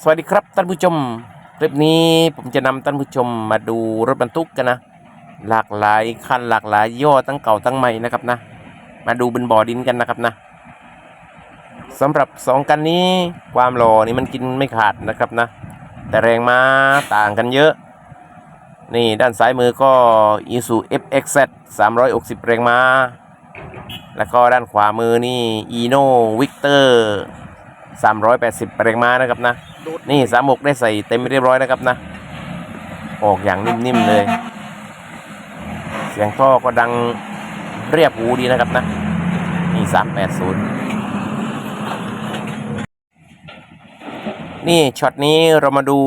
สวัสดีครับท่านผู้ชม คลิปนี้ผมจะนำท่านผู้ชมมาดูรถบรรทุกกันนะ หลากหลายคันหลากหลายย่อตั้งเก่าตั้งใหม่นะครับนะ มาดูบนบ่อดินกันนะครับนะสำหรับสองกันนี้ความหล่อนี่มันกินไม่ขาดนะครับนะ แต่แรงม้าต่างกันเยอะ นี่ด้านซ้ายมือก็ i s u FXZ 360 แรงม้า แล้วก็ด้านขวามือนี่ Eno Victor 380แรงม้านะครับนะ นี่สามกได้ใส่เต็มเรียบร้อยนะครับนะ ออกอย่างนิ่มๆเลย เสียงท่อก็ดังเรียบหูดีนะครับนะนี่380 นี่ช็อตนี้เรามาดู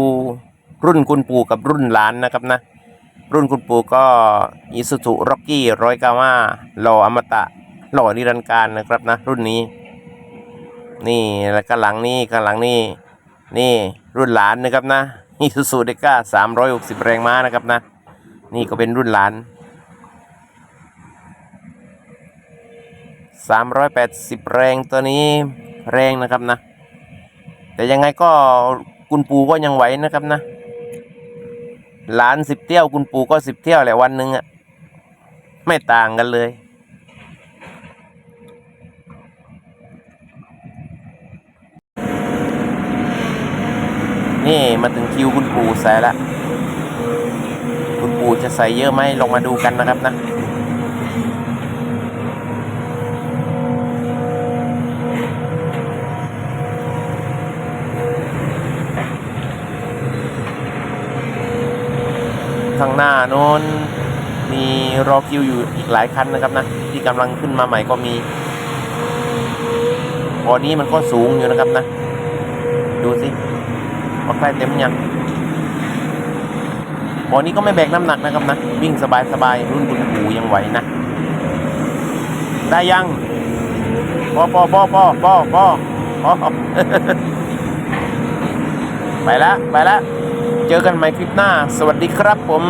รุ่นคุณปู่กับรุ่นหลานนะครับนะ รุ่นคุณปู่ก็อิสุ z u ร็อกกี้ร้อยเก้าห้าหล่ออมตะหล่อนิรันดร์การนะครับนะ รุ่นนี้ นี่แล้วก็หลังนี่ข้างหลังนี่นี่รุ่นหลานนะครับนะอิสุ z u เดก้าสามร้อยหกสิบแรงม้านะครับนะ นี่ก็เป็นรุ่นหลานสามร้อยแปดสิบแรงตัวนี้แรงนะครับนะ แต่ยังไงก็คุณปู่ก็ยังไหวนะครับนะหลานสิบเที่ยวคุณปู่ก็สิบเที่ยวแหละวันหนึ่งอะไม่ต่างกันเลย นี่มาถึงคิวคุณปู่ใส่ละคุณปู่จะใส่เยอะไหมลองมาดูกันนะครับนะข้างหน้าโน้นมีรอคิวอยู่อีกหลายคันนะครับนะ ที่กำลังขึ้นมาใหม่ก็มีบอนี้มันก็สูงอยู่นะครับนะ ดูสิ ว่าใกล้เต็มยังบอนี้ก็ไม่แบกน้ำหนักนะครับนะ วิ่งสบายสบายๆรุ่นคุณปู่ยังไหวนะ ได้ยังปอปอปอปอปอปอปอไปแล้วไปแล้วเจอกันใหม่คลิปหน้า สวัสดีครับผม